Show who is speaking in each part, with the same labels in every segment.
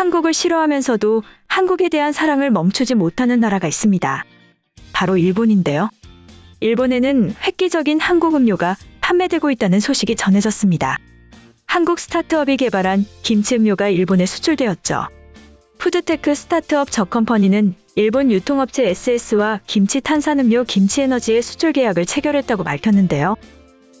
Speaker 1: 한국을 싫어하면서도 한국에 대한 사랑을 멈추지 못하는 나라가 있습니다. 바로 일본인데요. 일본에는 획기적인 한국 음료가 판매되고 있다는 소식이 전해졌습니다. 한국 스타트업이 개발한 김치 음료가 일본에 수출되었죠. 푸드테크 스타트업 저컴퍼니는 일본 유통업체 SS와 김치 탄산음료 김치에너지의 수출 계약을 체결했다고 밝혔는데요.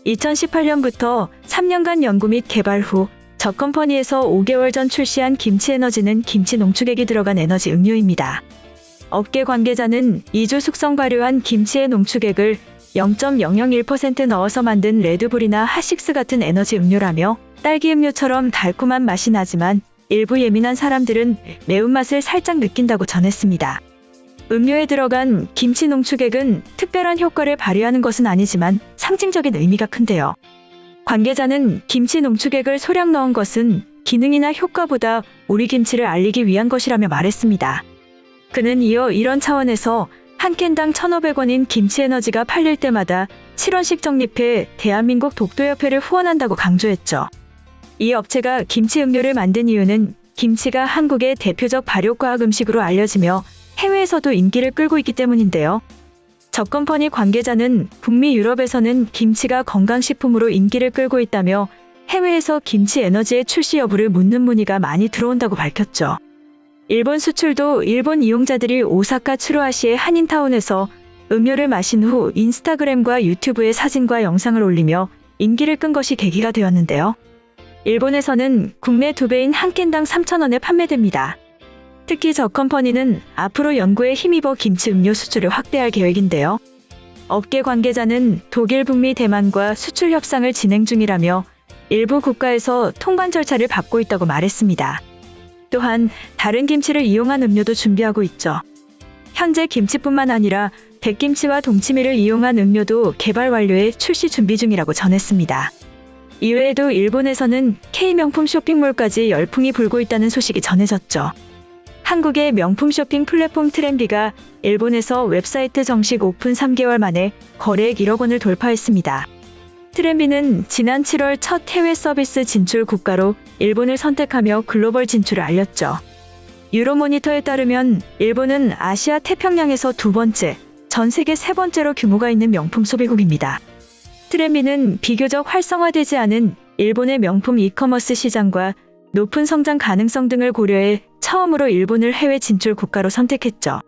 Speaker 1: 2018년부터 3년간 연구 및 개발 후 저 컴퍼니에서 5개월 전 출시한 김치 에너지는 김치 농축액이 들어간 에너지 음료입니다. 업계 관계자는 2주 숙성 발효한 김치의 농축액을 0.001% 넣어서 만든 레드불이나 핫식스 같은 에너지 음료라며 딸기 음료처럼 달콤한 맛이 나지만 일부 예민한 사람들은 매운맛을 살짝 느낀다고 전했습니다. 음료에 들어간 김치 농축액은 특별한 효과를 발휘하는 것은 아니지만 상징적인 의미가 큰데요. 관계자는 김치 농축액을 소량 넣은 것은 기능이나 효과보다 우리 김치를 알리기 위한 것이라며 말했습니다. 그는 이어 이런 차원에서 한 캔당 1,500원인 김치 에너지가 팔릴 때마다 7원씩 적립해 대한민국 독도협회를 후원한다고 강조했죠. 이 업체가 김치 음료를 만든 이유는 김치가 한국의 대표적 발효과학 음식으로 알려지며 해외에서도 인기를 끌고 있기 때문인데요. 저컴퍼니 관계자는 북미 유럽에서는 김치가 건강식품으로 인기를 끌고 있다며 해외에서 김치 에너지의 출시 여부를 묻는 문의가 많이 들어온다고 밝혔죠. 일본 수출도 일본 이용자들이 오사카 추로아시의 한인타운에서 음료를 마신 후 인스타그램과 유튜브에 사진과 영상을 올리며 인기를 끈 것이 계기가 되었는데요. 일본에서는 국내 두 배인 한 캔당 3,000원에 판매됩니다. 특히 저 컴퍼니는 앞으로 연구에 힘입어 김치 음료 수출을 확대할 계획인데요. 업계 관계자는 독일, 북미, 대만과 수출 협상을 진행 중이라며 일부 국가에서 통관 절차를 밟고 있다고 말했습니다. 또한 다른 김치를 이용한 음료도 준비하고 있죠. 현재 김치뿐만 아니라 백김치와 동치미를 이용한 음료도 개발 완료해 출시 준비 중이라고 전했습니다. 이외에도 일본에서는 K명품 쇼핑몰까지 열풍이 불고 있다는 소식이 전해졌죠. 한국의 명품 쇼핑 플랫폼 트렌비가 일본에서 웹사이트 정식 오픈 3개월 만에 거래액 1억 원을 돌파했습니다. 트렌비는 지난 7월 첫 해외 서비스 진출 국가로 일본을 선택하며 글로벌 진출을 알렸죠. 유로모니터에 따르면 일본은 아시아 태평양에서 두 번째, 전 세계 세 번째로 규모가 있는 명품 소비국입니다. 트렌비는 비교적 활성화되지 않은 일본의 명품 이커머스 시장과 높은 성장 가능성 등을 고려해 처음으로 일본을 해외 진출 국가로 선택했죠.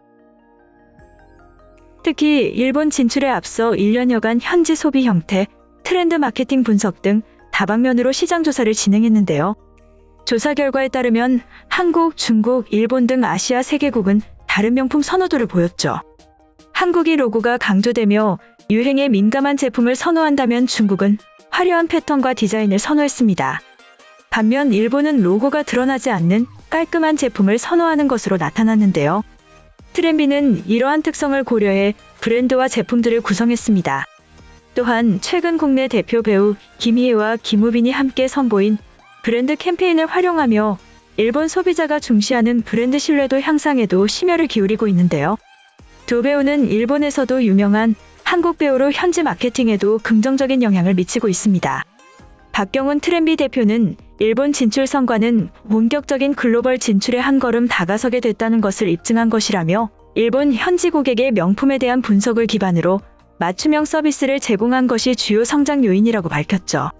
Speaker 1: 특히 일본 진출에 앞서 1년여간 현지 소비 형태, 트렌드 마케팅 분석 등 다방면으로 시장 조사를 진행했는데요. 조사 결과에 따르면 한국, 중국, 일본 등 아시아 세개국은 다른 명품 선호도를 보였죠. 한국이 로고가 강조되며 유행에 민감한 제품을 선호한다면 중국은 화려한 패턴과 디자인을 선호했습니다. 반면 일본은 로고가 드러나지 않는 깔끔한 제품을 선호하는 것으로 나타났는데요. 트렌비는 이러한 특성을 고려해 브랜드와 제품들을 구성했습니다. 또한 최근 국내 대표 배우 김희애와 김우빈이 함께 선보인 브랜드 캠페인을 활용하며 일본 소비자가 중시하는 브랜드 신뢰도 향상에도 심혈을 기울이고 있는데요. 두 배우는 일본에서도 유명한 한국 배우로 현지 마케팅에도 긍정적인 영향을 미치고 있습니다. 박경훈 트렌비 대표는 일본 진출 성과는 본격적인 글로벌 진출에 한 걸음 다가서게 됐다는 것을 입증한 것이라며 일본 현지 고객의 명품에 대한 분석을 기반으로 맞춤형 서비스를 제공한 것이 주요 성장 요인이라고 밝혔죠.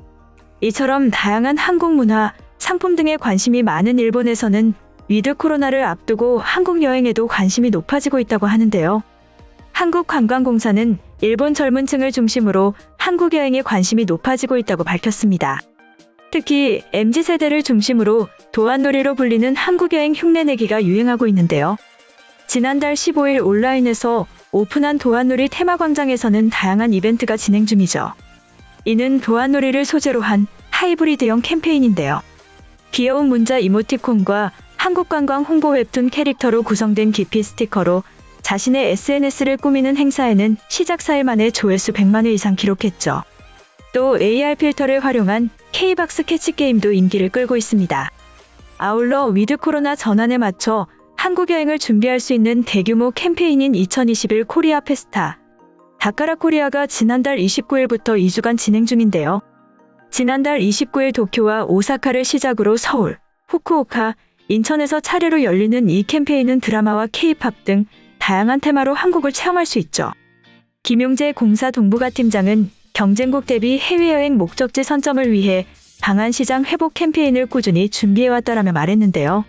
Speaker 1: 이처럼 다양한 한국 문화, 상품 등에 관심이 많은 일본에서는 위드 코로나를 앞두고 한국 여행에도 관심이 높아지고 있다고 하는데요. 한국관광공사는 일본 젊은 층을 중심으로 한국 여행에 관심이 높아지고 있다고 밝혔습니다. 특히 MZ세대를 중심으로 도안놀이로 불리는 한국 여행 흉내내기가 유행하고 있는데요. 지난달 15일 온라인에서 오픈한 도안놀이 테마광장에서는 다양한 이벤트가 진행 중이죠. 이는 도안놀이를 소재로 한 하이브리드형 캠페인인데요. 귀여운 문자 이모티콘과 한국관광 홍보 웹툰 캐릭터로 구성된 기피 스티커로 자신의 SNS를 꾸미는 행사에는 시작 4일 만에 조회수 100만 회 이상 기록했죠. 또 AR 필터를 활용한 K박스 캐치 게임도 인기를 끌고 있습니다. 아울러 위드 코로나 전환에 맞춰 한국 여행을 준비할 수 있는 대규모 캠페인인 2021 코리아 페스타. 다카라 코리아가 지난달 29일부터 2주간 진행 중인데요. 지난달 29일 도쿄와 오사카를 시작으로 서울, 후쿠오카, 인천에서 차례로 열리는 이 캠페인은 드라마와 케이팝 등 다양한 테마로 한국을 체험할 수 있죠. 김용재 공사 동부가 팀장은 경쟁국 대비 해외여행 목적지 선점을 위해 방한시장 회복 캠페인을 꾸준히 준비해왔다라며 말했는데요.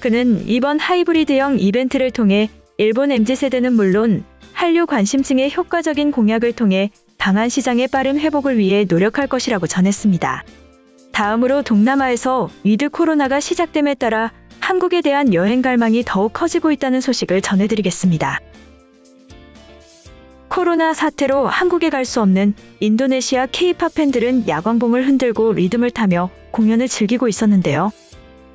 Speaker 1: 그는 이번 하이브리드형 이벤트를 통해 일본 MZ세대는 물론 한류 관심층의 효과적인 공약을 통해 방한시장의 빠른 회복을 위해 노력할 것이라고 전했습니다. 다음으로 동남아에서 위드 코로나가 시작됨에 따라 한국에 대한 여행 갈망이 더욱 커지고 있다는 소식을 전해드리겠습니다. 코로나 사태로 한국에 갈 수 없는 인도네시아 K-팝 팬들은 야광봉을 흔들고 리듬을 타며 공연을 즐기고 있었는데요.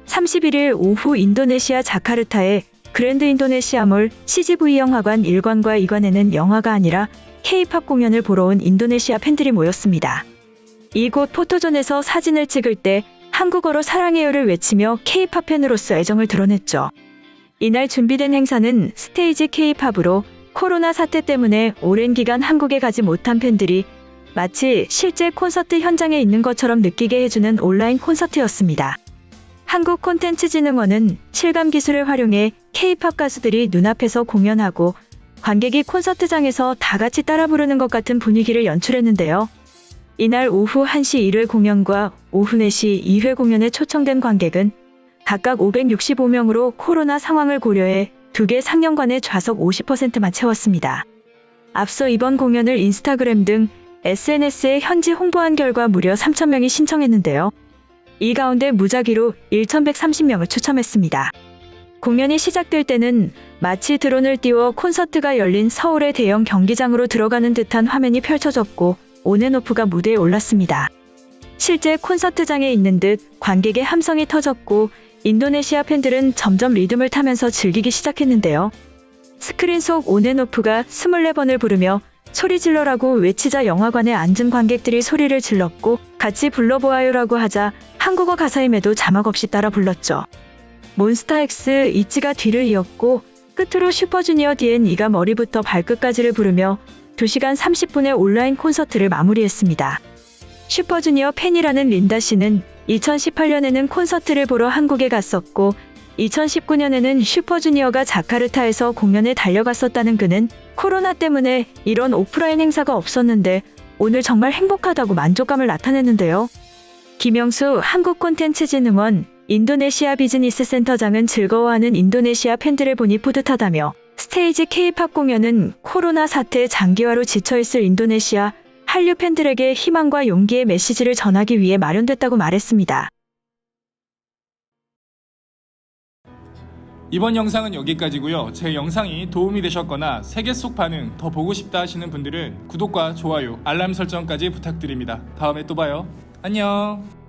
Speaker 1: 31일 오후 인도네시아 자카르타의 그랜드 인도네시아몰 CGV 영화관 1관과 2관에는 영화가 아니라 K-팝 공연을 보러 온 인도네시아 팬들이 모였습니다. 이곳 포토존에서 사진을 찍을 때 한국어로 사랑해요를 외치며 K-팝 팬으로서 애정을 드러냈죠. 이날 준비된 행사는 스테이지 K-팝으로 코로나 사태 때문에 오랜 기간 한국에 가지 못한 팬들이 마치 실제 콘서트 현장에 있는 것처럼 느끼게 해주는 온라인 콘서트였습니다. 한국콘텐츠진흥원은 실감 기술을 활용해 K-팝 가수들이 눈앞에서 공연하고 관객이 콘서트장에서 다 같이 따라 부르는 것 같은 분위기를 연출했는데요. 이날 오후 1시 1회 공연과 오후 4시 2회 공연에 초청된 관객은 각각 565명으로 코로나 상황을 고려해 두 개 상영관의 좌석 50%만 채웠습니다. 앞서 이번 공연을 인스타그램 등 SNS에 현지 홍보한 결과 무려 3,000명이 신청했는데요. 이 가운데 무작위로 1,130명을 추첨했습니다. 공연이 시작될 때는 마치 드론을 띄워 콘서트가 열린 서울의 대형 경기장으로 들어가는 듯한 화면이 펼쳐졌고 온앤오프가 무대에 올랐습니다. 실제 콘서트장에 있는 듯 관객의 함성이 터졌고 인도네시아 팬들은 점점 리듬을 타면서 즐기기 시작했는데요. 스크린 속 온앤오프가 24번을 부르며 소리 질러라고 외치자 영화관에 앉은 관객들이 소리를 질렀고 같이 불러보아요라고 하자 한국어 가사임에도 자막 없이 따라 불렀죠. 몬스타엑스 이치가 뒤를 이었고 끝으로 슈퍼주니어 DNE가 머리부터 발끝까지를 부르며 2시간 30분의 온라인 콘서트를 마무리했습니다. 슈퍼주니어 팬이라는 린다 씨는 2018년에는 콘서트를 보러 한국에 갔었고 2019년에는 슈퍼주니어가 자카르타에서 공연에 달려갔었다는 그는 코로나 때문에 이런 오프라인 행사가 없었는데 오늘 정말 행복하다고 만족감을 나타냈는데요. 김영수 한국 콘텐츠진흥원 인도네시아 비즈니스 센터장은 즐거워하는 인도네시아 팬들을 보니 뿌듯하다며 스테이지 K-팝 공연은 코로나 사태 장기화로 지쳐있을 인도네시아 한류 팬들에게 희망과 용기의 메시지를 전하기 위해 마련됐다고 말했습니다.
Speaker 2: 이번 영상은 여기까지고요. 제 영상이 도움이 되셨거나 세계 속 반응 더 보고 싶다 하시는 분들은 구독과 좋아요, 알람 설정까지 부탁드립니다. 다음에 또 봐요. 안녕.